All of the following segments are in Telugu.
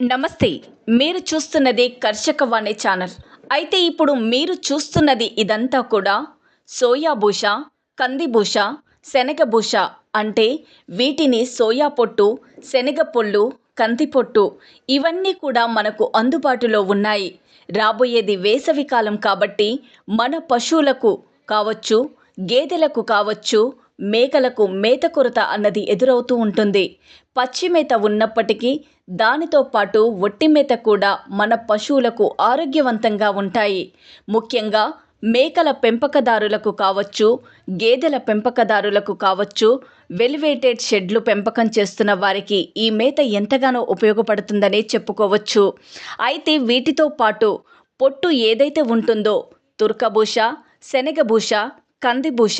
నమస్తే మీరు చూస్తున్నది కర్షక వాణి ఛానల్. అయితే ఇప్పుడు మీరు చూస్తున్నది ఇదంతా కూడా సోయా భూష కందిభూష శనగభూష అంటే వీటిని సోయా పొట్టు శనగ పొళ్ళు కంది పొట్టు ఇవన్నీ కూడా మనకు అందుబాటులో ఉన్నాయి. రాబోయేది వేసవి కాలం కాబట్టి మన పశువులకు కావచ్చు గేదెలకు కావచ్చు మేకలకు మేత కొరత అన్నది ఎదురవుతూ ఉంటుంది. పచ్చి మేత ఉన్నప్పటికీ దానితో పాటు ఒట్టి మేత కూడా మన పశువులకు ఆరోగ్యవంతంగా ఉంటాయి. ముఖ్యంగా మేకల పెంపకదారులకు కావచ్చు గేదెల పెంపకదారులకు కావచ్చు వెలివేటెడ్ షెడ్లు పెంపకం చేస్తున్న వారికి ఈ మేత ఎంతగానో ఉపయోగపడుతుందనే చెప్పుకోవచ్చు. అయితే వీటితో పాటు పొట్టు ఏదైతే ఉంటుందో తుర్కభూష శనగభూష కందిభూష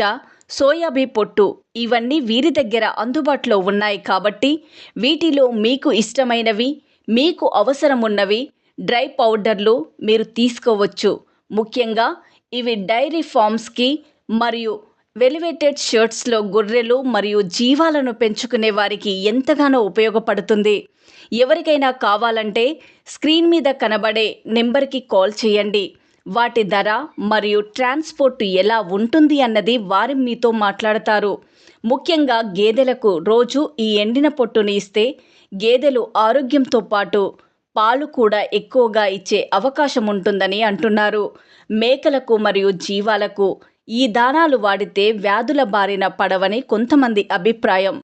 సోయాబీ పొట్టు ఇవన్నీ వీరి దగ్గర అందుబాటులో ఉన్నాయి కాబట్టి వీటిలో మీకు ఇష్టమైనవి మీకు అవసరమున్నవి డ్రై పౌడర్లు మీరు తీసుకోవచ్చు. ముఖ్యంగా ఇవి డైరీ ఫామ్స్కి మరియు వెలివేటెడ్ షర్ట్స్లో గొర్రెలు మరియు జీవాలను పెంచుకునే వారికి ఎంతగానో ఉపయోగపడుతుంది. ఎవరికైనా కావాలంటే స్క్రీన్ మీద కనబడే నెంబర్కి కాల్ చేయండి. వాటి ధర మరియు ట్రాన్స్పోర్ట్ ఎలా ఉంటుంది అన్నది వారి మీతో మాట్లాడతారు. ముఖ్యంగా గేదెలకు రోజు ఈ ఎండిన పొట్టుని ఇస్తే గేదెలు ఆరోగ్యంతో పాటు పాలు కూడా ఎక్కువగా ఇచ్చే అవకాశం ఉంటుందని అంటున్నారు. మేకలకు మరియు జీవాలకు ఈ దానాలు వాడితే వ్యాధుల బారిన పడవని కొంతమంది అభిప్రాయం.